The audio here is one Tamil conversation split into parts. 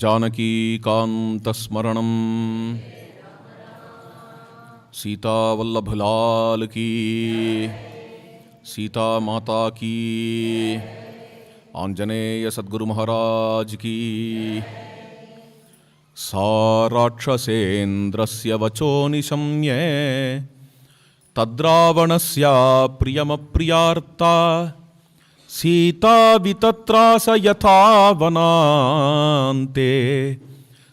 జానకీకాంతస్మరణం సీతావల్లభులాల్కి సీతామాతాకి ఆంజనేయ సద్గురు మహారాజ్కి సా వచో నిశమ్యే తద్రావణస్ ప్రియమ ప్రియమప్రియార్త సీతా వితత్రాస యథావనాంతే.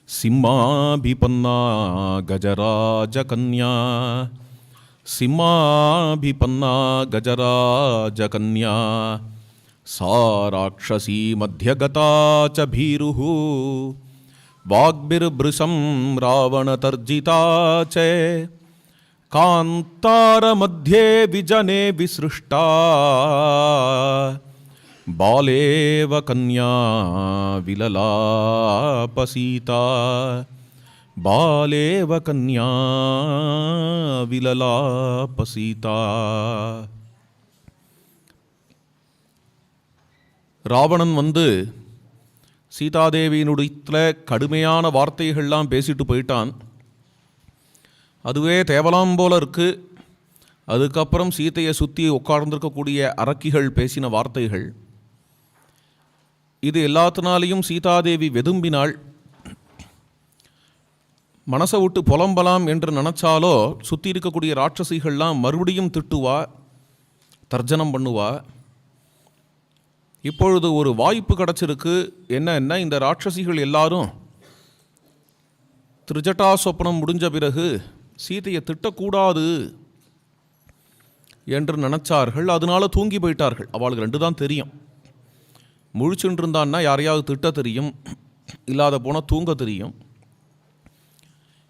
సింహాభిపన్నా గజరాజకన్యా సింహాభిపన్నా గజరాజకన్యా సా రాక్షసీ మధ్యగతా చ భీరు వాగ్భిర్భృశం రావణతర్జితా చే. कान्तारमध्ये विजने विसृष्टा बालेव कन्या विललापसीता बालेव कन्या विललापसीता ராவணன் வந்து சீதாதேவியினுடைய கடுமையான வார்த்தைகள்லாம் பேசிட்டு போயிட்டான் அதுவே தேவலாம் போல இருக்குது அதுக்கப்புறம் சீதையை சுற்றி உட்கார்ந்துருக்கக்கூடிய அரக்கிகள் பேசின வார்த்தைகள். இது எல்லாத்தினாலையும் சீதாதேவி வெதும்பினாள். மனசை விட்டு புலம்பலாம் என்று நினச்சாலோ சுற்றி இருக்கக்கூடிய ராட்சசிகள்லாம் மறுபடியும் திட்டுவா தர்ஜனம் பண்ணுவா. இப்பொழுது ஒரு வாய்ப்பு கிடச்சிருக்கு. என்னென்ன இந்த ராட்சசிகள் எல்லாரும்? திருஜட்டா சொப்பனம் முடிஞ்ச பிறகு சீதையை திட்டக்கூடாது என்று நினச்சார்கள். அதனால தூங்கி போயிட்டார்கள். அவளுக்கு ரெண்டு தான் தெரியும். முழிச்சுட்டு இருந்தான்னா யாரையாவது திட்ட தெரியும். இல்லாத போனால் தூங்க தெரியும்.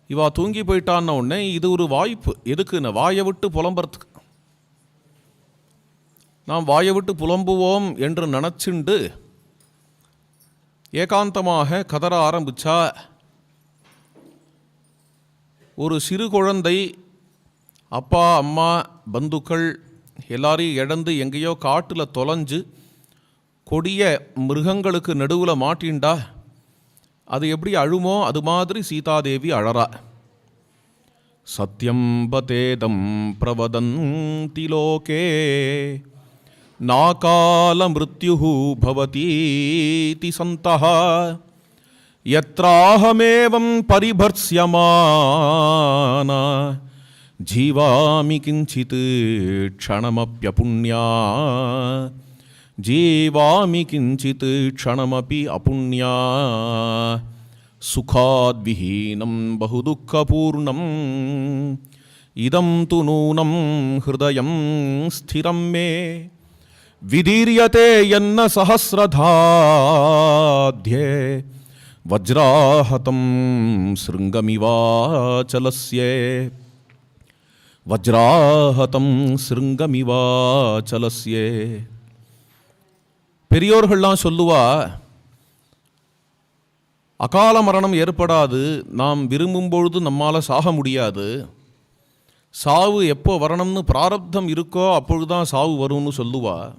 இவா தூங்கி போயிட்டான்ன உடனே இது ஒரு வாய்ப்பு. எதுக்குன்னு வாயை விட்டு புலம்புறதுக்கு. நாம் வாயை விட்டு புலம்புவோம் என்று நினச்சிண்டு ஏகாந்தமாக கதற ஆரம்பிச்சா ஒரு சிறு குழந்தை அப்பா அம்மா பந்துக்கள் எல்லாரையும் இழந்து எங்கேயோ காட்டில் தொலைஞ்சு கொடிய மிருகங்களுக்கு நடுவில் மாட்டின்டா அது எப்படி அழுமோ அது மாதிரி சீதாதேவி அழறா. சத்யம் பதேதம் பிரவதந்தி லோகே நாகால மிருத்யு பவதீதி சந்தா యత్రాహమేవం పరిభర్స్యమానా జీవామి కించిత్ క్షణమప్యపుణ్యా జీవామి కించిత్ క్షణమపి అపుణ్యా. సుఖాద్విహీనం బహుదుఃఖపూర్ణం ఇదం తు నూనం హృదయం స్థిరం మే. విదీర్యతే ఎన్న సహస్రధాధ్యే வஜ்ராஹதம் శృంగమివాచలస్యే வஜ்ராஹதம் சிருங்கமிவாச்சலஸ்யே. பெரியோர்கள்லாம் சொல்லுவா அகால மரணம் ஏற்படாது. நாம் விரும்பும் பொழுது நம்மால் சாக முடியாது. சாவு எப்போ வரணும்னு பிராரப்தம் இருக்கோ அப்பொழுதுதான் சாவு வரும்னு சொல்லுவா.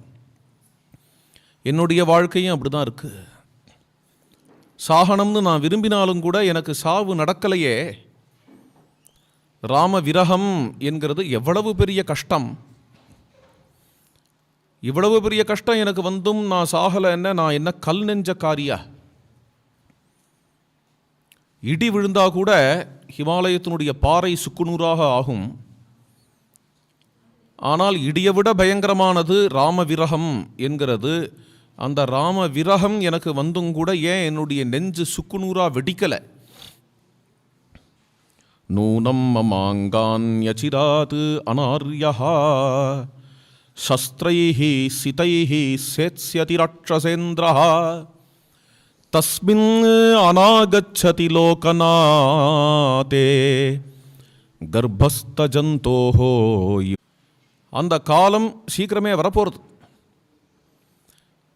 என்னுடைய வாழ்க்கையும் அப்படி தான் இருக்குது சாகனம்னு நான் விரும்பினாலும் கூட எனக்கு சாவு நடக்கலையே. ராம விரகம் என்கிறது எவ்வளவு பெரிய கஷ்டம். இவ்வளவு பெரிய கஷ்டம் எனக்கு வந்தும் நான் சாகலை என்ன நான் என்ன கல் நெஞ்ச காரியா? இடி விழுந்தா கூட ஹிமாலயத்தினுடைய பாறை சுக்குநூறாக ஆகும். ஆனால் இடியை விட பயங்கரமானது ராமவிரகம் என்கிறது. அந்த ராம விரகம் எனக்கு வந்தும் கூட ஏன் என்னுடைய நெஞ்சு சுக்குநூறாக வெடிக்கலை? நூனம் மமாங்கான் யச்சிராத் அனார்யா. சஸ்திரைஹி சிதைஹி சேத்ஸ்யதி ராட்சசேந்திரா. தஸ்மின் அநாகச்சதி லோகநாதே. கர்ப்பஸ்தஜந்தோஹோ. அந்த காலம் சீக்கிரமே வரப்போகிறது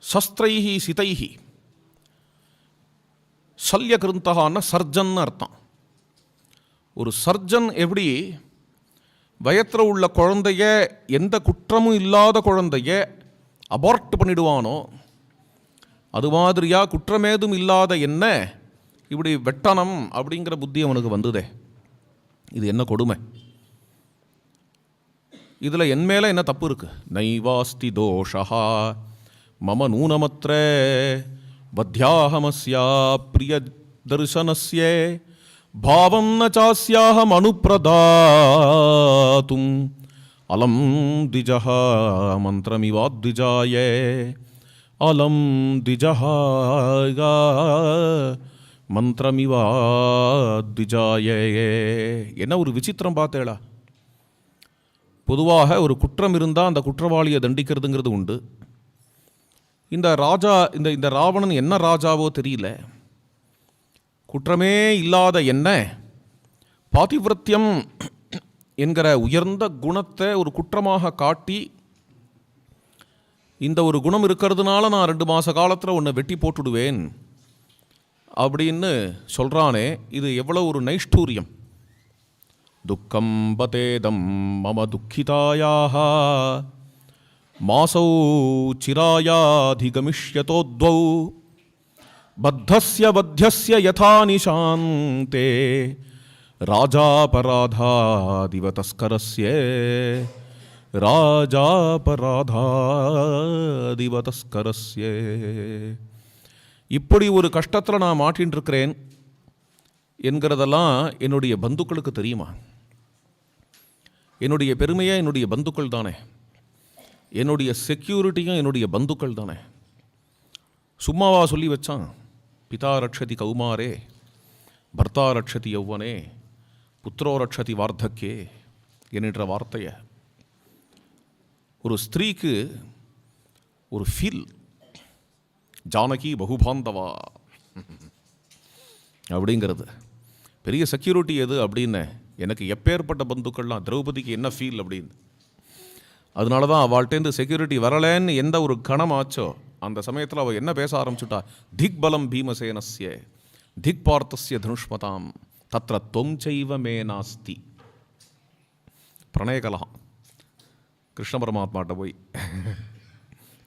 சஸ்திரைஹி சிதைஹி. சல்யகிருந்தகான சர்ஜன் அர்த்தம். ஒரு சர்ஜன் எப்படி வயத்தில் உள்ள குழந்தைய எந்த குற்றமும் இல்லாத குழந்தைய அபார்ட் பண்ணிடுவானோ அது மாதிரியா குற்றமேதும் இல்லாத என்ன இப்படி வெட்டனம் அப்படிங்கிற புத்தி அவனுக்கு வந்ததே. இது என்ன கொடுமை? இதில் என் மேலே என்ன தப்பு இருக்குது நைவாஸ்தி தோஷா மம நூனமத்திரே வத்தியாஹமஸ்யா பிரிய தரிசனஸ்யே பாவம் ந சாஸ்யாஹம் அனுப்பிரதாத்தும் அலம் திஜः மந்திரமிவாத்விஜாயே அலம் திஜः மந்திரமிவாத்விஜாயே என்ன ஒரு விசித்திரம் பார்த்தேளா? பொதுவாக ஒரு குற்றம் இருந்தால் அந்த குற்றவாளியை தண்டிக்கிறதுங்கிறது உண்டு. இந்த ராஜா இந்த இந்த ராவணன் என்ன ராஜாவோ தெரியல. குற்றமே இல்லாத என்ன? பாதிவிரத்தியம் என்கிற உயர்ந்த குணத்தை ஒரு குற்றமாக காட்டி இந்த ஒரு குணம் இருக்கிறதுனால நான் ரெண்டு மாத காலத்தில் உன்னை வெட்டி போட்டுடுவேன் அப்படின்னு சொல்கிறானே இது எவ்வளோ ஒரு நைஷ்டூரியம். துக்கம் பதேதம் மம துக்கிதாயாக. மாசௌ சிராயாதிகமிஷ்யதோத்வௌ. பத்தஸ்ய வத்தியஸ்ய யதா நிஷாந்தே. ராஜாபராதாதிவ ராஜாபராதாதிவதஸ்கரஸ்ய. ராஜாபராதாதிவ இப்படி ஒரு கஷ்டத்தில் நான் மாட்டின்றிருக்கிறேன் என்கிறதெல்லாம் என்னுடைய பந்துக்களுக்கு தெரியுமா? என்னுடைய பெருமையாக என்னுடைய பந்துக்கள் தானே? என்னுடைய செக்யூரிட்டியும் என்னுடைய பந்துக்கள் தானே? சும்மாவா சொல்லி வச்சான் பிதா ரட்சதி கௌமாரே பர்த்தா ரட்சதி யௌவனே புத்திரோ ரட்சதி வார்த்தக்கே என்கின்ற வார்த்தையை. ஒரு ஸ்திரீக்கு ஒரு ஃபீல் ஜானகி பகுபாந்தவா? அப்படிங்கிறது. பெரிய செக்யூரிட்டி எது அப்படின்னு எனக்கு எப்பேற்பட்ட பந்துக்கள்லாம் திரௌபதிக்கு என்ன ஃபீல் அப்படின்னு? அதனால தான் அவள்கிட்டேருந்து செக்யூரிட்டி வரலேன்னு எந்த ஒரு கணம் ஆச்சோ அந்த சமயத்தில் அவள் என்ன பேச ஆரம்பிச்சுட்டா? திக் பலம் பீமசேனஸ்ய திக் பார்த்தஸ்ய தனுஷ்மதாம் தத்ர தொம் செய்வ மே நாஸ்தி. பிரணயகலகம். கிருஷ்ண பரமாத்மாட்ட போய்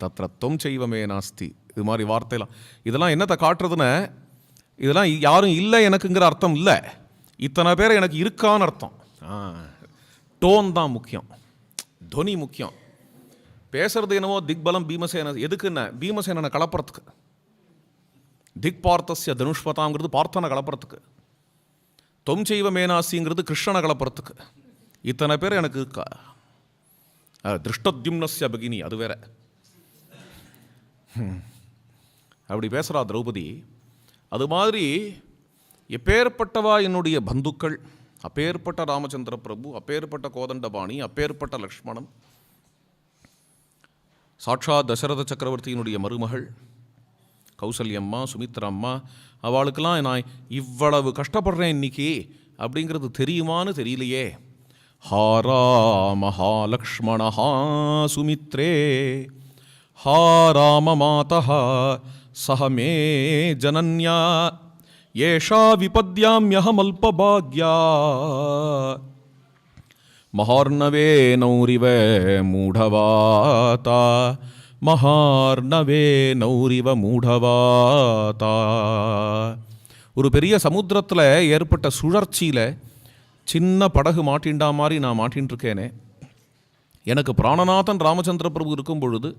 தத்ர தொம் செய்வமே நாஸ்தி. இது மாதிரி வார்த்தையெல்லாம் இதெல்லாம் என்னத்தை காட்டுறதுன்னு இதெல்லாம் யாரும் இல்லை எனக்குங்கிற அர்த்தம் இல்லை. இத்தனை பேர் எனக்கு இருக்கான்னு அர்த்தம். டோன் தான் முக்கியம். துவனி முக்கியம். பேசுறது என்னவோ திக்பலம் பீமசேன எதுக்குன்னு பீமசேனனை கலப்புறத்துக்கு திக் பார்த்தசிய தனுஷ்பதாங்கிறது பார்த்தனை கலப்புறத்துக்கு தொம் செய்வ மேனாசிங்கிறது கிருஷ்ணனை கலப்புறத்துக்கு இத்தனை பேர் எனக்கு இருக்கா அஹ், திருஷ்டத்யும்னஸ்ய பகினி அது வேற. அப்படி பேசுகிறா திரௌபதி. அது மாதிரி எப்பேற்பட்டவா என்னுடைய பந்துக்கள்? அப்பேற்பட்ட ராமச்சந்திர பிரபு அப்பேற்பட்ட கோதண்டபாணி அப்பேற்பட்ட லக்ஷ்மணன் சாட்சாத் தசரத சக்கரவர்த்தியினுடைய மருமகள் கௌசல்யம்மா சுமித்ரம்மா அவளுக்கெல்லாம் நான் இவ்வளவு கஷ்டப்படுறேன் இன்னைக்கு அப்படிங்கிறது தெரியுமான்னு தெரியலையே. ஹாரா ராம ஹா சுமித்ரே ஹா ராம மாதா சஹமே ஜனன்யா ஏஷா விபத்யாம்யஹமல்பபாக்யா. மகார்ணவே நௌரிவ மூடவாதா. மகார்ணவே நௌரிவ மூடவாதா. ஒரு பெரிய சமுத்திரத்தில் ஏற்பட்ட சுழற்சியில் சின்ன படகு மாட்டின்டா மாதிரி நான் மாட்டின்ட்டுருக்கேனே எனக்கு பிராணநாதன் ராமச்சந்திர பிரபு இருக்கும் பொழுது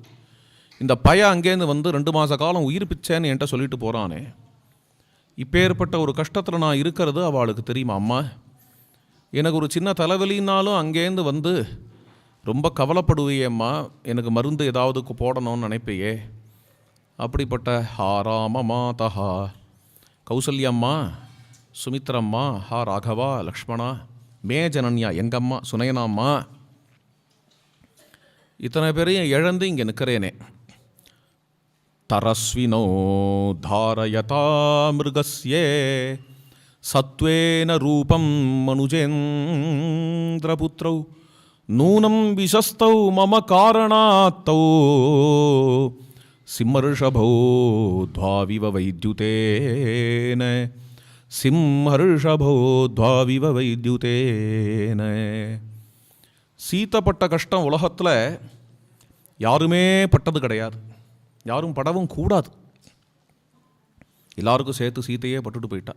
இந்த பய அங்கேருந்து வந்து ரெண்டு மாத காலம் உயிர் பிச்சேன்னு என்கிட்ட சொல்லிட்டு போகிறானே இப்பேற்பட்ட ஒரு கஷ்டத்தில் நான் இருக்கிறது அவளுக்கு தெரியுமா அம்மா? எனக்கு ஒரு சின்ன தலைவலினாலும் அங்கேருந்து வந்து ரொம்ப கவலைப்படுவியேம்மா எனக்கு மருந்து ஏதாவது போடணும்னு நினைப்பையே. அப்படிப்பட்ட ஹா ராம தஹா கௌசல்யம்மா சுமித்ரம்மா ஹா ராகவா லக்ஷ்மணா மே ஜனன்யா எங்கம்மா சுனயனாம்மா இத்தனை பேரையும் இழந்து இங்கே நிற்கிறேனே తరస్వినో ధారయతా మృగస్యే సత్వేన రూపం మనుజేంద్రపుత్రౌ నూనం విశస్తౌ మమ కారణాత్తౌ. సింహర్షభో ద్వావివ వైద్యుతేన సింహర్షభో ద్వావివ వైద్యుతేన. சீத்த பட்ட கஷ்டம் உலகத்தில் யாருமே பட்டது கிடையாது யாரும் படவும் கூடாது. எல்லாருக்கும் சேர்த்து சீதையே பட்டுட்டு போயிட்டா.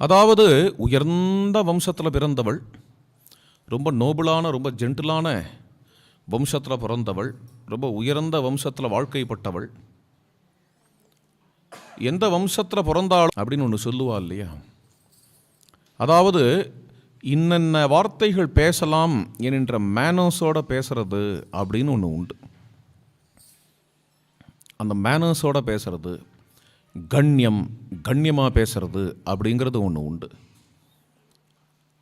அதாவது உயர்ந்த வம்சத்தில் பிறந்தவள் ரொம்ப நோபலான ரொம்ப ஜென்டிலான வம்சத்தில் பிறந்தவள் ரொம்ப உயர்ந்த வம்சத்தில் வாழ்க்கைப்பட்டவள். எந்த வம்சத்தில் பிறந்தாள் அப்படின்னு ஒன்று சொல்லுவா இல்லையா? அதாவது இன்னென்ன வார்த்தைகள் பேசலாம் என்கின்ற மேனர்ஸோட பேசுறது அப்படின்னு ஒன்று உண்டு. அந்த மேனர்ஸோட பேசுகிறது கண்ணியம் கண்ணியமாக பேசுகிறது அப்படிங்கிறது ஒன்று உண்டு.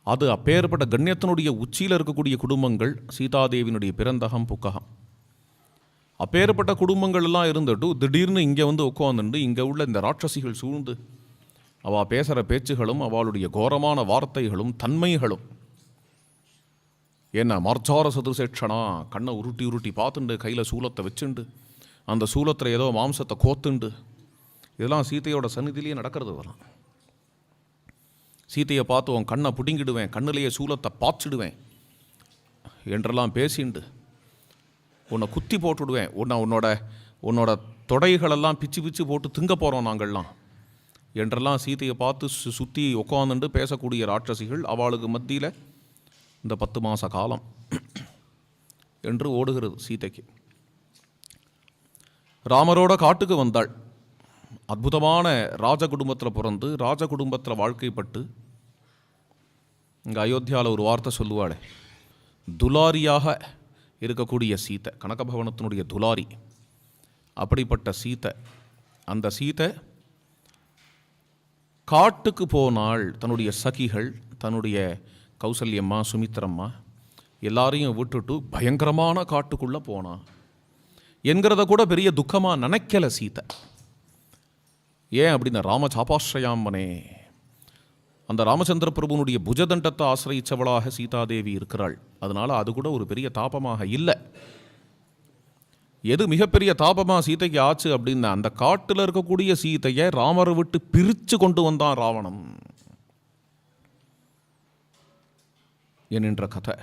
அது அப்பேற்பட்ட கண்ணியத்தினுடைய உச்சியில் இருக்கக்கூடிய குடும்பங்கள் சீதாதேவியினுடைய பிறந்தகம் புக்ககம். அப்பேற்பட்ட குடும்பங்கள் எல்லாம் இருந்துட்டு திடீர்னு இங்கே வந்து உட்காந்துண்டு இங்கே உள்ள இந்த ராட்சசிகள் சூழ்ந்து அவள் பேசுகிற பேச்சுகளும் அவளுடைய கோரமான வார்த்தைகளும் தன்மைகளும். என்ன மர்ச்சார சதுசேட்சனா கண்ணை உருட்டி உருட்டி பார்த்துண்டு கையில் சூலத்தை வச்சுண்டு அந்த சூலத்தில் ஏதோ மாம்சத்தை கோத்துண்டு. இதெல்லாம் சீதையோட சந்நிதியிலேயே நடக்கிறது வரலாம் சீதையை பார்த்து உன் கண்ணை பிடுங்கிடுவேன் கண்ணிலேயே சூலத்தை பாய்ச்சிடுவேன் என்றெல்லாம் பேசிண்டு உன்னை குத்தி போட்டுடுவேன். உன்னை உன்னோட உன்னோட தொடைகளெல்லாம் பிச்சு பிச்சு போட்டு திங்க போகிறோம் நாங்கள்லாம் என்றெல்லாம் சீதையை பார்த்து சு சுற்றி உட்காந்துண்டு பேசக்கூடிய ராட்சசிகள் அவளுக்கு மத்தியில் இந்த பத்து மாத காலம் என்று ஓடுகிறது சீதைக்கு ராமரோட காட்டுக்கு வந்தாள். அற்புதமான ராஜ குடும்பத்தில் பிறந்து ராஜ குடும்பத்தில் வாழ்க்கைப்பட்டு இங்கே அயோத்தியாவில் ஒரு வார்த்தை சொல்லுவாளே. துலாரியாக இருக்கக்கூடிய சீத்தை கனகபவனத்தினுடைய துலாரி அப்படிப்பட்ட சீத்தை அந்த சீத்தை காட்டுக்கு போனால் தன்னுடைய சகிகள் தன்னுடைய கௌசல்யம்மா சுமித்திரம்மா எல்லாரையும் விட்டுட்டு பயங்கரமான காட்டுக்குள்ளே போனான் என்கிறத கூட பெரிய துக்கமாக நினைக்கல சீத்தை. ஏன் அப்படின்னா ராம சாபாஸ்ரயாமனே அந்த ராமச்சந்திர பிரபுனுடைய புஜதண்டத்தை ஆசிரயிச்சவளாக சீதாதேவி இருக்கிறாள். அதனால அது கூட ஒரு பெரிய தாபமாக இல்லை. எது மிகப்பெரிய தாபமாக சீதைக்கு ஆச்சு அப்படின்னா அந்த காட்டில் இருக்கக்கூடிய சீதையை ராமரை விட்டு பிரித்து கொண்டு வந்தான் ராவணன். என்கின்ற கதை.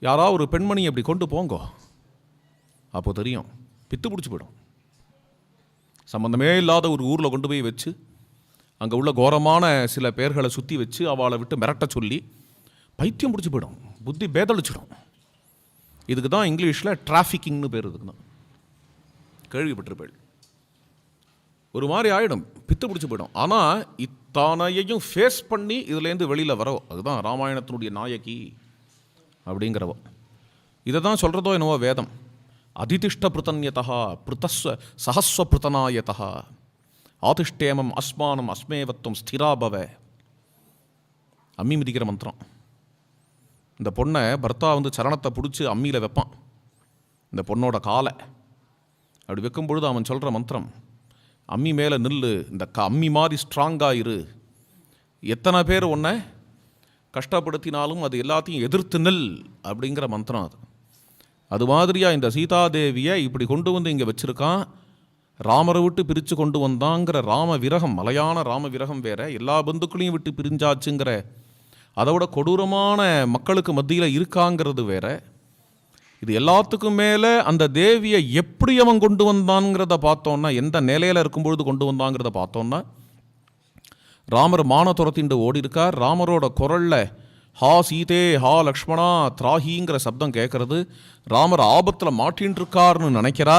யாராவது ஒரு பெண்மணி அப்படி கொண்டு போங்கோ. அப்போது தெரியும். பித்து பிடிச்சி போயிடும். சம்மந்தமே இல்லாத ஒரு ஊரில் கொண்டு போய் வச்சு அங்கே உள்ள கோரமான சில பேர்களை சுற்றி வச்சு அவளை விட்டு மிரட்ட சொல்லி பைத்தியம் பிடிச்சி போயிடும். புத்தி பேதளிச்சிடும். இதுக்கு தான் இங்கிலீஷில் டிராஃபிக்கிங்னு பேர் இதுக்கு தான் கேள்விப்பட்டிருப்பேள் ஒரு மாதிரி ஆகிடும் பித்து பிடிச்சி போயிடும். ஆனால் இத்தானையையும் ஃபேஸ் பண்ணி இதுலேருந்து வெளியில் வரோ அதுதான் ராமாயணத்தினுடைய நாயகி அப்படிங்கிறவோ. இதை தான் சொல்கிறதோ என்னவோ வேதம். அதிதிஷ்டபிருத்தன்யதா பிருத்தஸ்வ சஹஸ்வபிருத்தனாயதா ஆதிஷ்டேமம் அஸ்மானம் அஸ்மேவத்துவம் ஸ்திராபவ அம்மி மிதிக்கிற மந்திரம் இந்த பொண்ணை பர்த்தா வந்து சரணத்தை பிடிச்சி அம்மியில் வைப்பான். இந்த பொண்ணோட காலை. அப்படி வைக்கும் பொழுது அவன் சொல்கிற மந்திரம் அம்மி மேலே நில்லு இந்த க அம்மி மாதிரி ஸ்ட்ராங்காக இரு. எத்தனை பேர் உன்னை கஷ்டப்படுத்தினாலும் அது எல்லாத்தையும் எதிர்த்து நில் அப்படிங்கிற மந்திரம் அது. அது மாதிரியா இந்த சீதாதேவியை இப்படி கொண்டு வந்து இங்கே வச்சிருக்கான்? ராமரை விட்டு பிரித்து கொண்டு வந்தாங்கிற ராம விரகம் மலையான ராம விரகம் வேற. எல்லா பந்துக்களையும் விட்டு பிரிஞ்சாச்சுங்கிற. அதோட கொடூரமான மக்களுக்கு மத்தியில் இருக்காங்கிறது வேற. இது எல்லாத்துக்கும் மேலே அந்த தேவியை எப்படி அவன் கொண்டு வந்தான்ங்கிறத பார்த்தோன்னா எந்த நிலையில் இருக்கும்பொழுது கொண்டு வந்தாங்கிறத பார்த்தோன்னா ராமர் மான துரத்திண்டு ஓடி இருக்கார் ராமரோட குரலில் ஹா சீதே ஹா லக்ஷ்மணா திராகிங்கிற சப்தம் கேட்கறது. ராமர் ஆபத்தில் மாட்டின்னு நினைக்கிறா.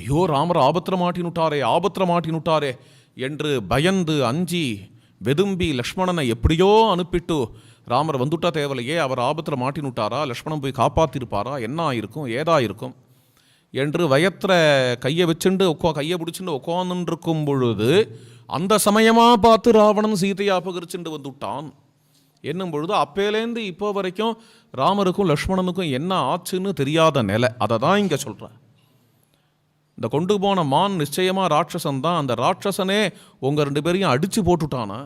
ஐயோ ராமர் ஆபத்தில் மாட்டினுட்டாரே ஆபத்தில் மாட்டினுட்டாரே என்று பயந்து அஞ்சி வெதும்பி லக்ஷ்மணனை எப்படியோ அனுப்பிட்டு ராமர் வந்துட்டா தேவலையே அவர் ஆபத்தில் மாட்டினுட்டாரா லக்ஷ்மணன் போய் காப்பாற்றிருப்பாரா என்ன ஆயிருக்கும் ஏதா இருக்கும் என்று வயத்தில் கையை வச்சுண்டு உக்கா கையை பிடிச்சிட்டு உட்காந்துருக்கும் பொழுது அந்த சமயமாக பார்த்து ராவணன் சீதையை அபகரிச்சுண்டு வந்துட்டான். என்னும் பொழுது அப்பேலேருந்து இப்போ வரைக்கும் ராமருக்கும் லக்ஷ்மணனுக்கும் என்ன ஆச்சுன்னு தெரியாத நிலை. அதை தான் இங்கே சொல்கிறேன் இந்த கொண்டு போன மான் நிச்சயமாக ராட்சசன் தான் அந்த ராட்சசனே உங்கள் ரெண்டு பேரையும் அடித்து போட்டுட்டானா?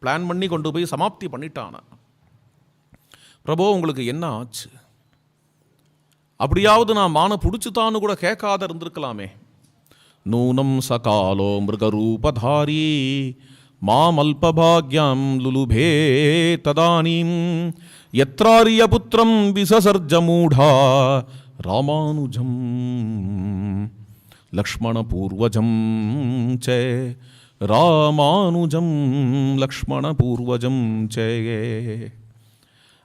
பிளான் பண்ணி கொண்டு போய் சமாப்தி பண்ணிட்டானா? பிரபோ உங்களுக்கு என்ன ஆச்சு? அப்படியாவது நான் மானை பிடிச்சுத்தான்னு கூட கேட்காத இருந்திருக்கலாமே. நூனம் சகாலோ மிருகரூபதாரி. மாமல்பாகியம் லுலுபே ததானீம். எத்ராரியபுத்திரம் விசசர்ஜமூடா ராமானுஜம். லக்ஷ்மணபூர்வஜம் சே. ராமானுஜம் லக்ஷ்மணபூர்வஜம் சே.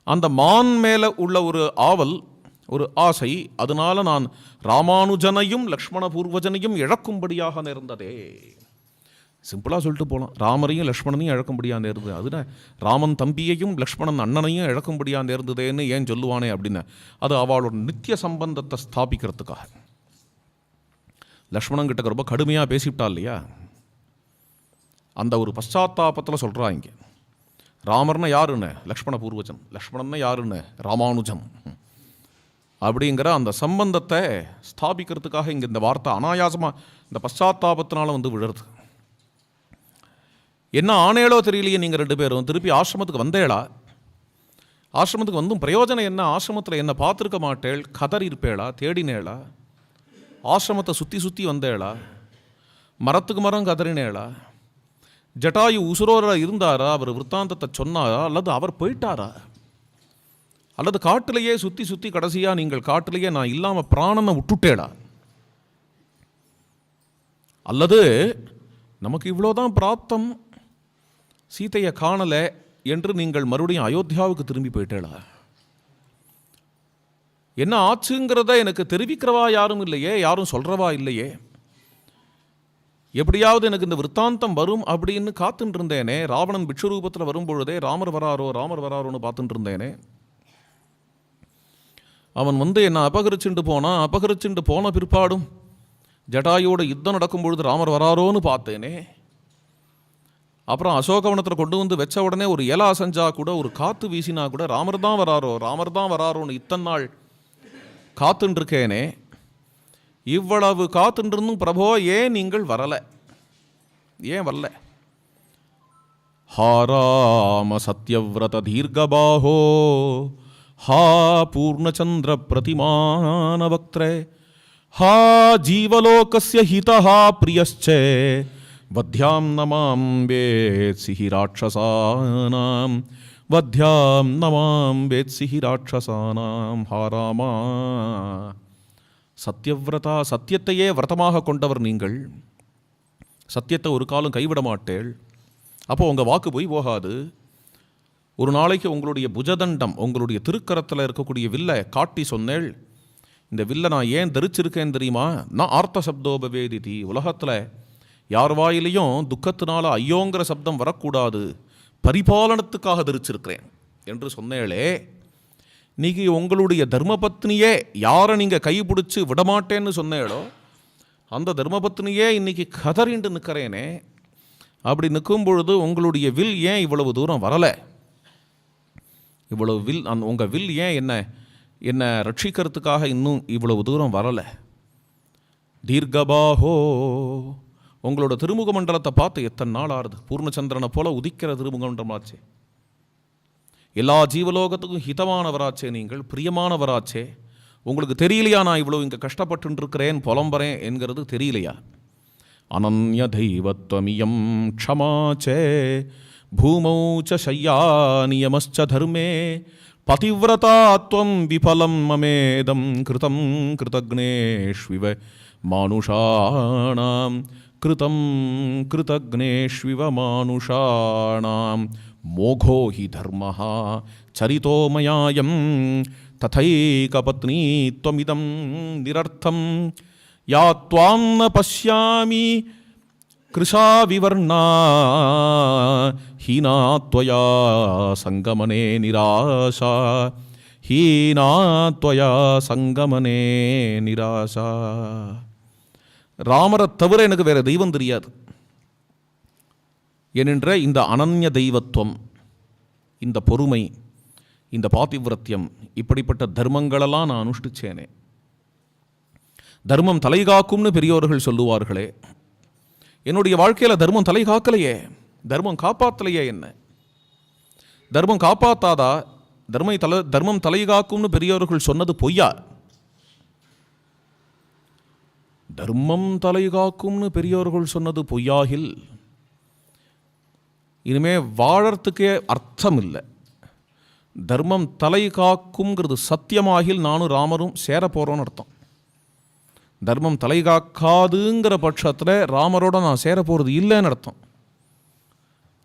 அந்த மான் மேலே உள்ள ஒரு ஆவல் ஒரு ஆசை அதனால நான் ராமானுஜனையும் லக்ஷ்மண பூர்வஜனையும் இழக்கும்படியாக நேர்ந்ததே. சிம்பிளாக சொல்லிட்டு போகலாம் ராமரையும் லக்ஷ்மணனையும் இழக்கும்படியாக நேர்ந்தது. அதுதான் ராமன் தம்பியையும் லக்ஷ்மணன் அண்ணனையும் இழக்கும்படியாக நேர்ந்ததேன்னு ஏன் சொல்லுவானே அப்படின்னு அது அவளோட நித்திய சம்பந்தத்தை ஸ்தாபிக்கிறதுக்காக. லக்ஷ்மணன் கிட்ட ரொம்ப கடுமையாக பேசிவிட்டா இல்லையா? அந்த ஒரு பశ్చాத்தாபத்தில் சொல்கிறான் இங்கே. ராமர்னா யாருன்னு? லக்ஷ்மண பூர்வஜன். லக்ஷ்மணன்னா யாருன்னு? ராமானுஜம் அப்படிங்கிற அந்த சம்பந்தத்தை ஸ்தாபிக்கிறதுக்காக இங்கே இந்த வார்த்தை அனாயாசமாக இந்த பశ్చాத்தாபத்தினால வந்து விழுறது. என்ன ஆனேளோ தெரியலையே நீங்கள் ரெண்டு பேரும். திருப்பி ஆசிரமத்துக்கு வந்தேளா? ஆசிரமத்துக்கு வந்தும் பிரயோஜனம் என்ன? ஆசிரமத்தில் என்ன பார்த்துருக்க மாட்டேள். கதறி இருப்பேளா தேடினேளா? ஆசிரமத்தை சுற்றி சுற்றி வந்தேளா? மரத்துக்கு மரம் கதறினேளா? ஜட்டாயு உசுரோராக இருந்தாரா? அவர் விற்த்தாந்தத்தை சொன்னாரா? அல்லது அவர் போயிட்டாரா? அல்லது காட்டிலேயே சுற்றி சுற்றி கடைசியாக நீங்கள் காட்டிலேயே நான் இல்லாமல் பிராணனை விட்டுட்டேடா அல்லது நமக்கு இவ்வளோதான் பிராப்தம்? சீதையை காணலை என்று நீங்கள் மறுபடியும் அயோத்தியாவுக்கு திரும்பி போயிட்டேளா என்ன ஆச்சுங்கிறத எனக்கு தெரிவிக்கிறவா யாரும் இல்லையே யாரும் சொல்கிறவா இல்லையே. எப்படியாவது எனக்கு இந்த விற்த்தாந்தம் வரும் அப்படின்னு காத்துட்டு இருந்தேனே ராவணன் பிட்சுரூபத்தில் வரும்பொழுதே ராமர் வராரோ ராமர் வராரோன்னு பார்த்துட்டு இருந்தேனே அவன் வந்து என்னை அபகரிச்சுட்டு போனான் அபகரிச்சுட்டு போன பிற்பாடும் ஜட்டாயோட யுத்தம் நடக்கும் பொழுது ராமர் வராரோன்னு பார்த்தேனே. அப்புறம் அசோகவனத்தில் கொண்டு வந்து வச்ச உடனே ஒரு இலை அசைஞ்சா கூட ஒரு காற்று வீசினா கூட ராமர் தான் வராரோ ராமர் தான் வராரோன்னு இத்தனை நாள் காத்துன்ருக்கேனே இவ்வளவு காத்துருந்தும் பிரபோ ஏன் நீங்கள் வரலை? ஏன் வரல? ஹாராம சத்யவிரத தீர்க்கபாஹோ ஹா பூர்ணச்சந்திர பிரதிமான பக்திரே ஹா ஜீவலோகஸ்ய ஹிதஹா பிரியச்சே வத்யாம் நமாம் வேத்சி ஹி ராட்சசானாம் வத்யாம் நமாம் வேத்சி சிஹி ராட்சசானாம் ஹாராமா சத்யவிரதா சத்தியத்தையே விரதமாக கொண்டவர் நீங்கள்। சத்தியத்தை ஒரு காலம் கைவிட மாட்டேள்। அப்போ உங்கள் வாக்கு போய் போகாது। ஒரு நாளைக்கு உங்களுடைய புஜதண்டம் உங்களுடைய திருக்கரத்தில் இருக்கக்கூடிய வில்லை காட்டி சொன்னேள் இந்த வில்லை நான் ஏன் தரிச்சிருக்கேன் தெரியுமா? நான் ஆர்த்த சப்தோபவேதிதி உலகத்தில் யார் வாயிலையும் துக்கத்தினால ஐயோங்கிற சப்தம் வரக்கூடாது. பரிபாலனத்துக்காக தரிச்சிருக்கிறேன் என்று சொன்னேளே இன்னைக்கு உங்களுடைய தர்மபத்னியே யாரை நீங்கள் கைப்பிடிச்சு விடமாட்டேன்னு சொன்னேளோ அந்த தர்மபத்னியே இன்றைக்கி கதறிண்டு நிற்கிறேனே. அப்படி நிற்கும் பொழுது உங்களுடைய வில் ஏன் இவ்வளவு தூரம் வரலை? இவ்வளவு வில் அந் உங்கள் வில் ஏன் என்ன என்னை ரட்சிக்கிறதுக்காக இன்னும் இவ்வளவு தூரம் வரலை? தீர்க்கபாஹோ உங்களோட திருமுக மண்டலத்தை பார்த்து எத்தனை நாள் ஆறுது? பூர்ணச்சந்திரனை போல உதிக்கிற திருமுக மண்டலமாச்சே எல்லா ஜீவலோகத்துக்கும் ஹிதமானவராச்சே நீங்கள் பிரியமானவராச்சே. உங்களுக்கு தெரியலையா நான் இவ்வளோ இங்கே கஷ்டப்பட்டு இருக்கிறேன் புலம்புறேன் என்கிறது தெரியலையா? அனன்ய தெய்வத்வமியம் க்ஷமாச்சே பூமௌ ச சய்யாநியமச்ச தர்மே பதிவிரதாத்வம் விபலம் மமேதம் கிருதம் கிருதக்னேஷ்விவ மானுஷாணாம் कृतं कृतग्नेष्विव मानुषाणां मोघो हि धर्मः चरितो मयायं तथैकपत्नी त्वमिदं निरर्थं। या त्वां न पश्यामि कृशा विवर्णा हीना त्वया सङ्गमने निराशा। हीना त्वया सङ्गमने निराशा। ராமரை தவிர எனக்கு வேறு தெய்வம் தெரியாது. என்கின்ற இந்த அனன்ய தெய்வத்துவம் இந்த பொறுமை இந்த பாதிவிரத்தியம் இப்படிப்பட்ட தர்மங்களெல்லாம் நான் அனுஷ்டிச்சேனே. தர்மம் தலை காக்கும்னு பெரியோர்கள் சொல்லுவார்களே என்னுடைய வாழ்க்கையில் தர்மம் தலை காக்கலையே தர்மம் காப்பாற்றலையே என்ன? தர்மம் காப்பாத்தாதா தர்மை தலை தர்மம் தலை காக்கும்னு பெரியோர்கள் சொன்னது பொய்யா? தர்மம் தலை காக்கும்னு பெரியோர்கள் சொன்னது பொய்யாகில் இனிமே வாழறதுக்கே அர்த்தம் இல்லை தர்மம் தலை காக்குங்கிறது சத்தியமாகில் நானும் ராமரும் சேர போகிறோன்னு அர்த்தம். தர்மம் தலை காக்காதுங்கிற பட்சத்தில் ராமரோட நான் சேர போகிறது இல்லைன்னு அர்த்தம்.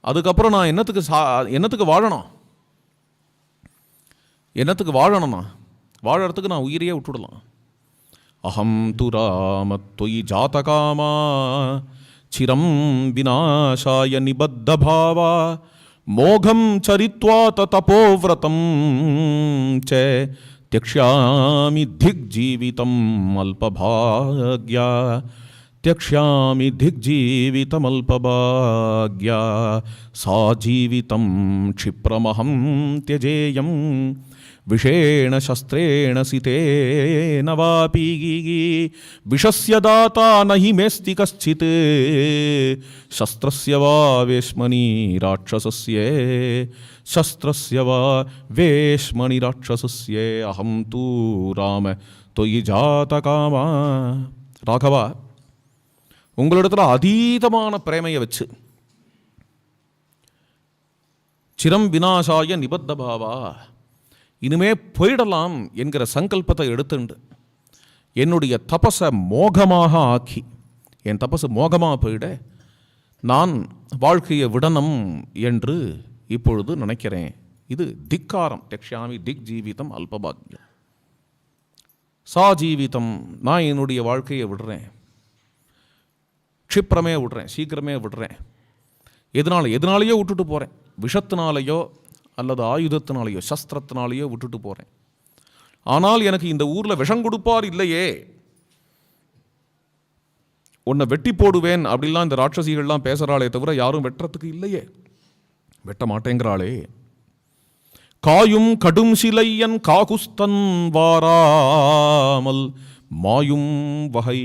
அதுக்கப்புறம் நான் என்னத்துக்கு சா என்னத்துக்கு வாழணும்? என்னத்துக்கு வாழணும்னா வாழறதுக்கு நான் உயிரையே விட்டுடலாம். అహం తు రామ త్వయి జాతకామా? చిరం వినాశాయ నిబద్ధ భావా మోఘం చరిత్వా తపోవ్రతం చే త్యక్ష్యామి దిగ్జీవితం అల్పభాగ్య? త్యక్ష్యామి దిగ్జీవితమల్పభాగ్య సా జీవితం క్షిప్రమహం త్యజేయం विषेण शस्त्रेण सितेन वापि विषस्य दाता न हि मेऽस्ति कश्चित् शस्त्रस्य वा वेश्मनि राक्षसस्य शस्त्रस्य वा वेश्मनि राक्षसस्य अहं तु राम त्वयि जातकामा ராகவா உங்களிடத்துல அதீதமான பிரேமையை வச்சு சிரம் வினாசாய நிபத்த பாவா இனிமே போயிடலாம் என்கிற சங்கல்பத்தை எடுத்துண்டு. என்னுடைய தபஸை மோகமாக ஆக்கி என் தபசு மோகமாக போயிட நான் வாழ்க்கையை விடணும் என்று இப்பொழுது நினைக்கிறேன். இது திக்காரம் டெக்ஷாமி திக் ஜீவிதம் அல்பபாக்யம். சா ஜீவிதம் நான் என்னுடைய வாழ்க்கையை விடுறேன். க்ஷிப்ரமே விடுறேன் சீக்கிரமே விடுறேன். எதனால எதனாலேயோ விட்டுட்டு போகிறேன் விஷத்தினாலேயோ அல்லது ஆயுதத்தினாலேயோ சஸ்திரத்தினாலேயோ விட்டுட்டு போகிறேன் ஆனால் எனக்கு இந்த ஊரில் விஷம் கொடுப்பார் இல்லையே. உன்னை வெட்டி போடுவேன் அப்படிலாம் இந்த ராட்சசிகள்லாம் பேசுகிறாளே தவிர யாரும் வெட்டுறதுக்கு இல்லையே. வெட்ட மாட்டேங்கிறாளே. காயும் கடும் சிலையன் காகுஸ்தன் வாராமல் மாயும் வகை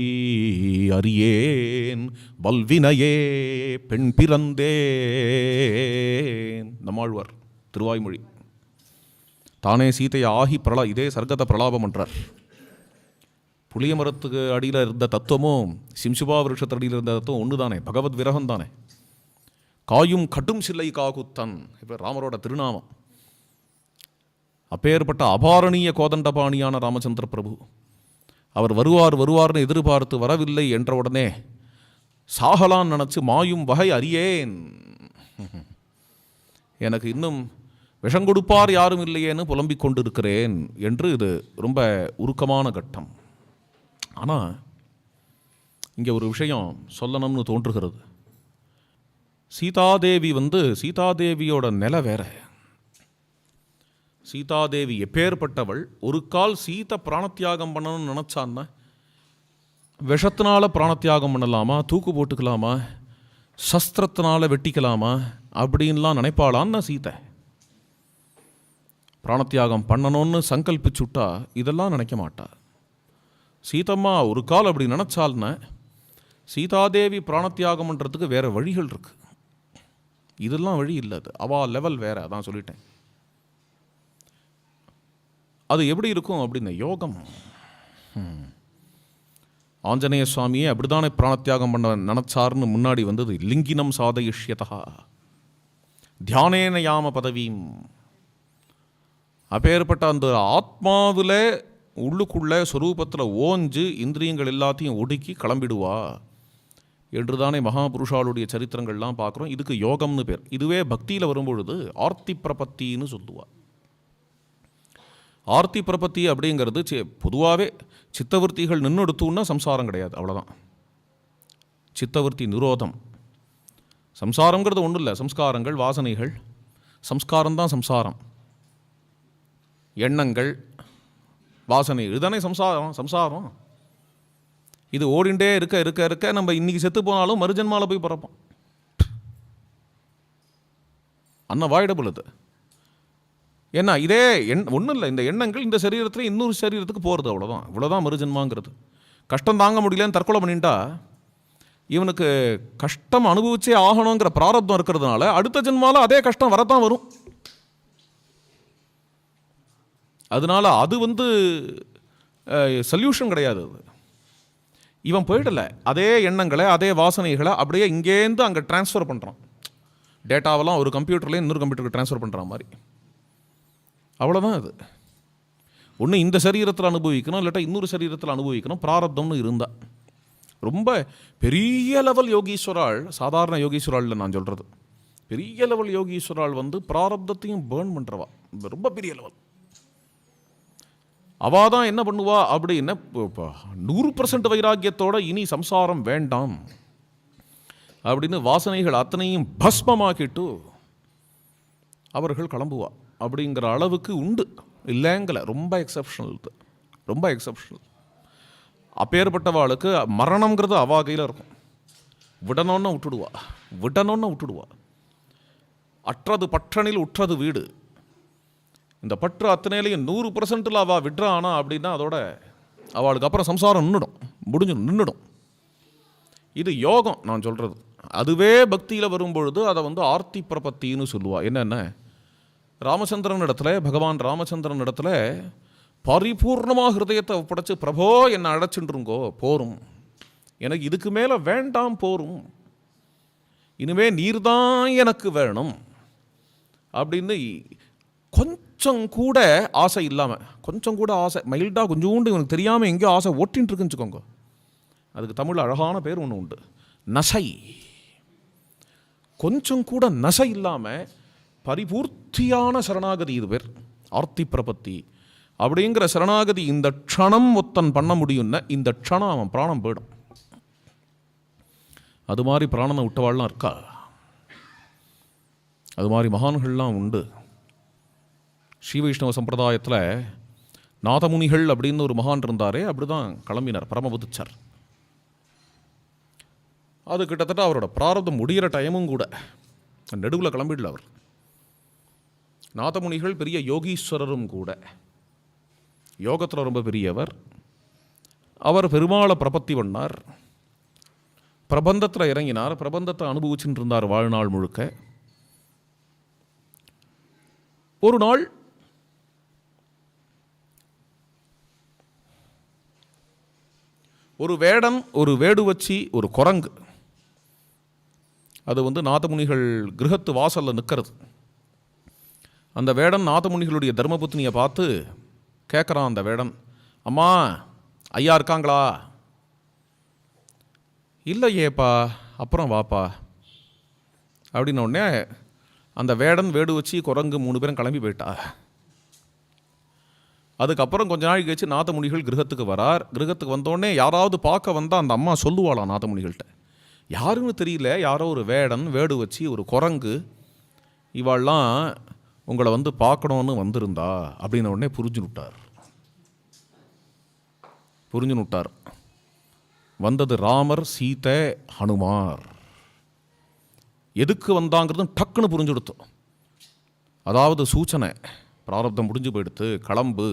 அறியேன். வல்வினையே பெண் பிறந்தேன். நம்மாழ்வார் திருவாய்மொழி. தானே சீதையை ஆகி பிரலா இதே சர்க்கத்தை பிரலாபம் பண்ணுறார் புளிய மரத்துக்கு அடியில் இருந்த தத்துவமும் சிம்சுபா விருஷத்து அடியில் இருந்த தத்துவம் ஒன்று தானே பகவத் விரகம் தானே காயும் கடும் சில்லை காகுத்தன் இப்போ ராமரோட திருநாமம். அப்பேற்பட்ட அபாரணீய கோதண்டபாணியான ராமச்சந்திர பிரபு. அவர் வருவார் வருவார்னு எதிர்பார்த்து வரவில்லை என்ற உடனே சாகலான் நினச்சி மாயும் வகை அறியேன். எனக்கு இன்னும் விஷம் கொடுப்பார் யாரும் இல்லையேன்னு புலம்பிக் கொண்டிருக்கிறேன் என்று இது ரொம்ப உருக்கமான கட்டம். ஆனால் இங்கே ஒரு விஷயம் சொல்லணும்னு தோன்றுகிறது. சீதாதேவி வந்து சீதாதேவியோட நிலை வேற. சீதாதேவி எப்பேற்பட்டவள் ஒரு கால் சீதை பிராணத்தியாகம் பண்ணணும்னு நினச்சான்னா விஷத்தினால பிராணத்தியாகம் பண்ணலாமா தூக்கு போட்டுக்கலாமா சஸ்திரத்தினால வெட்டிக்கலாமா அப்படின்லாம் நினைப்பாளான்னு சீதை. பிராணத்தியாகம் பண்ணணும்னு சங்கல்பிச்சுட்டா இதெல்லாம் நினைக்க மாட்டா. சீதம்மா ஒரு கால் அப்படி நினச்சால்னா சீதாதேவி பிராணத்தியாகம் பண்ணுறதுக்கு வேற வழிகள் இருக்கு. இதெல்லாம் வழி இல்லை அது. அவா லெவல் வேற அதான் சொல்லிட்டேன். அது எப்படி இருக்கும் அப்படின்னு யோகம். ஆஞ்சநேய சுவாமியே அப்படிதானே பிராணத்தியாகம் பண்ண நினச்சார்னு முன்னாடி வந்தது. லிங்கினம் சாதயிஷ்யதா. தியானேன யாம பதவியும் அப்பேற்பட்ட அந்த ஆத்மாவில் உள்ளுக்குள்ள சொரூபத்தில் ஓஞ்சு இந்திரியங்கள் எல்லாத்தையும் ஒடுக்கி கிளம்பிடுவா என்று தானே மகாபுருஷாளுடைய சரித்திரங்கள்லாம் பார்க்குறோம். இதுக்கு யோகம்னு பேர். இதுவே பக்தியில் வரும்பொழுது ஆர்த்தி பிரபத்தின்னு சொல்லுவா. ஆர்த்தி பிரபத்தி அப்படிங்கிறது சி பொதுவாகவே சித்தவர்த்திகள் நின்னெடுத்துன்னா சம்சாரம் கிடையாது அவ்வளோதான் சித்தவர்த்தி நிரோதம். சம்சாரங்கிறது ஒன்றும் இல்லை சம்ஸ்காரங்கள் வாசனைகள். சம்ஸ்காரம் தான் சம்சாரம். எண்ணங்கள் வாசனை இதுதானே சம்சாரம் சம்சாரம். இது ஓடிண்டே இருக்க இருக்க இருக்க நம்ம இன்னைக்கு செத்து போனாலும் மறுஜன்மாவில் போய் பிறப்போம். அன்அவாய்டபுள் இது ஏன்னா இதே எண் ஒன்றும் இல்லை இந்த எண்ணங்கள் இந்த சரீரத்தில் இன்னொரு சரீரத்துக்கு போகிறது அவ்வளோதான் இவ்வளோதான் மறுஜன்மாங்கிறது. கஷ்டம் தாங்க முடியலன்னு தற்கொலை பண்ணிட்டா இவனுக்கு கஷ்டம் அனுபவிச்சே ஆகணுங்கிற பிராரப்தம் இருக்கிறதுனால அடுத்த ஜென்மாவில் அதே கஷ்டம் வரத்தான் வரும். அதனால அது வந்து சொல்யூஷன் கிடையாது அது. இவன் போயிடலை. அதே எண்ணங்களை அதே வாசனைகளை அப்படியே இங்கேருந்து அங்கே ட்ரான்ஸ்ஃபர் பண்ணுறான் டேட்டாவெல்லாம் ஒரு கம்ப்யூட்டர்லேயே இன்னொரு கம்ப்யூட்டருக்கு ட்ரான்ஸ்ஃபர் பண்ணுற மாதிரி. அவ்வளோதான் அது. ஒன்று இந்த சரீரத்தில் அனுபவிக்கணும் இல்லாட்டா இன்னொரு சரீரத்தில் அனுபவிக்கணும் பிராரப்தம்னு இருந்தால் ரொம்ப பெரிய லெவல் யோகீஸ்வரால் சாதாரண யோகீஸ்வராளில் நான் சொல்கிறது பெரிய லெவல் யோகீஸ்வரால் வந்து பிராரப்தத்தையும் பேர்ன் பண்ணுறவா ரொம்ப பெரிய லெவல் அவள் தான் என்ன பண்ணுவா அப்படின்னு நூறு பர்சன்ட் வைராக்கியத்தோட இனி சம்சாரம் வேண்டாம் அப்படின்னு வாசனைகள் அத்தனையும் பஸ்மமாக்கிட்டு அவர்கள் கிளம்புவா அப்படிங்கிற அளவுக்கு உண்டு. இல்லைங்கல ரொம்ப எக்ஸப்ஷனல் இது. ரொம்ப எக்ஸப்ஷனல் அப்பேற்பட்டவாளுக்கு மரணங்கிறது அவா கையில் இருக்கும். விடணும்னு விட்டுடுவா. விடணும்னு விட்டுடுவா. அற்றது பற்றனில் உற்றது வீடு. இந்த பற்று அத்தனையிலையும் நூறு பர்சன்ட்டில் அவள் விட்றானா அப்படின்னா அதோட அவளுக்கு அப்புறம் சம்சாரம் நின்றுடும் முடிஞ்சு நின்றுடும் இது யோகம் நான் சொல்கிறது அதுவே பக்தியில் வரும்பொழுது அதை வந்து ஆர்த்தி பிரபத்தின்னு சொல்லுவாள் என்னென்ன? ராமச்சந்திரன் இடத்துல பகவான் ராமச்சந்திரன் இடத்துல பரிபூர்ணமாக ஹிருதயத்தை ஒப்படைச்சு பிரபோ என்னை அழைச்சின்றுங்கோ போரும். எனக்கு இதுக்கு மேலே வேண்டாம் போரும். இனிமே நீர்தான் எனக்கு வேணும். அப்படின்னு கொஞ்சம் கொஞ்சம் கூட ஆசை இல்லாமல் கொஞ்சம் கூட ஆசை மைல்டாக கொஞ்சோண்டு இவனுக்கு தெரியாமல் எங்கேயோ ஆசை ஒட்டின்னு இருக்குன்னு வச்சுக்கோங்க. அதுக்கு தமிழ் அழகான பேர் ஒன்று உண்டு. நசை. கொஞ்சம் கூட நசை இல்லாமல் பரிபூர்த்தியான சரணாகதி இது பேர் ஆர்த்தி பிரபத்தி. அப்படிங்கிற சரணாகதி இந்த க்ஷணம் ஒத்தன் பண்ண முடியும்னா இந்த க்ஷணம் அவன் பிராணம் போயிடும். அது மாதிரி பிராணனை விட்டவாள்லாம் இருக்கா? அது மாதிரி மகான்கள்லாம் உண்டு. ஸ்ரீ வைஷ்ணவ சம்பிரதாயத்தில் நாதமுனிகள் அப்படின்னு ஒரு மகான் இருந்தாரே அப்படி தான் கிளம்பினார் பரமபுதிச்சார். அது கிட்டத்தட்ட அவரோட பிராரதம் முடிகிற டைமும் கூட. நடுவில் கிளம்பிடல அவர். நாதமுனிகள் பெரிய யோகீஸ்வரரும் கூட. யோகத்தில் ரொம்ப பெரியவர். அவர் பெருமாளை பிரபத்தி பண்ணார். பிரபந்தத்தில் இறங்கினார். பிரபந்தத்தை அனுபவிச்சுட்டு இருந்தார் வாழ்நாள் முழுக்க. ஒரு நாள் ஒரு வேடன் ஒரு வேடுவச்சி ஒரு குரங்கு. அது வந்து நாதமுனிகள் கிரகத்து வாசலில் நிற்கிறது அந்த வேடன் நாதமுனிகளுடைய தர்மபுத்தினியை பார்த்து கேட்குறான் அந்த வேடன் அம்மா ஐயா இருக்காங்களா? இல்லையேப்பா அப்புறம் வாப்பா. அப்படின்ன உடனே அந்த வேடன் வேடு வச்சு குரங்கு மூணு பேரும் கிளம்பி போயிட்டா. அதுக்கப்புறம் கொஞ்ச நாள் கழிச்சு நாதமுனிகள் கிரகத்துக்கு வரார். கிரகத்துக்கு வந்தோடனே யாராவது பார்க்க வந்தால் அந்த அம்மா சொல்லுவாளாம் நாதமுனிகள்கிட்ட. யாருன்னு தெரியல. யாரோ ஒரு வேடன் வேடு வச்சு ஒரு குரங்கு இவாள்லாம் உங்களை வந்து பார்க்கணுன்னு வந்திருந்தா அப்படின்ன உடனே புரிஞ்சு விட்டார் புரிஞ்சு விட்டார் வந்தது ராமர் சீதை ஹனுமார். எதுக்கு வந்தாங்கிறதும் டக்குன்னு புரிஞ்சு கொடுத்தோம் அதாவது சூச்சனை. பிராரப்தம் முடிஞ்சு போயிடுத்து கிளம்பு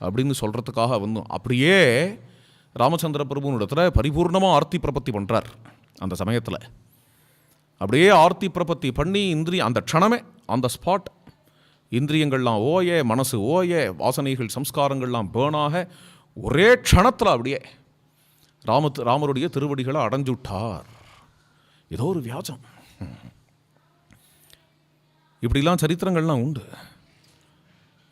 அப்படின்னு சொல்கிறதுக்காக வந்து அப்படியே ராமச்சந்திர பிரபுனிடத்தில் பரிபூர்ணமாக ஆர்த்தி பிரபத்தி பண்ணுறார் அந்த சமயத்தில். அப்படியே ஆர்த்தி பிரபத்தி பண்ணி இந்திரிய அந்த க்ஷணமே அந்த ஸ்பாட் இந்திரியங்கள்லாம் ஓய மனசு ஓய வாசனைகள் சம்ஸ்காரங்கள்லாம் பேர்னாக ஒரே க்ஷணத்தில் அப்படியே ராம ராமருடைய திருவடிகளை அடைஞ்சு விட்டார். ஏதோ ஒரு வியாஜம். இப்படிலாம் சரித்திரங்கள்லாம் உண்டு.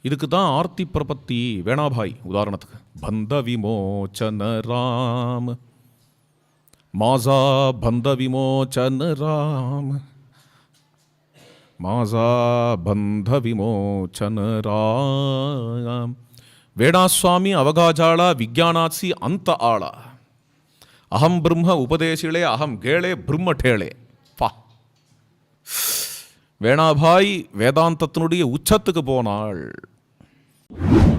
இதுக்கு தான் ஆர்த்தி பிரபத்தி வேணாபாய் உதாரணத்துக்கு. பந்த விமோச்சன ராம். மாசா பந்த விமோச்சன ராம். மாசா பந்த விமோச்சன ராம். வேணாஸ்வாமி அவகாஜாளா விஜயானாசி அந்த ஆளா. அகம் பிரம்ம உபதேசிகளே அகம் கேளே பிரம்ம டேளே. பா. வேணாபாய் வேதாந்தத்தினுடைய உச்சத்துக்கு போனாள். you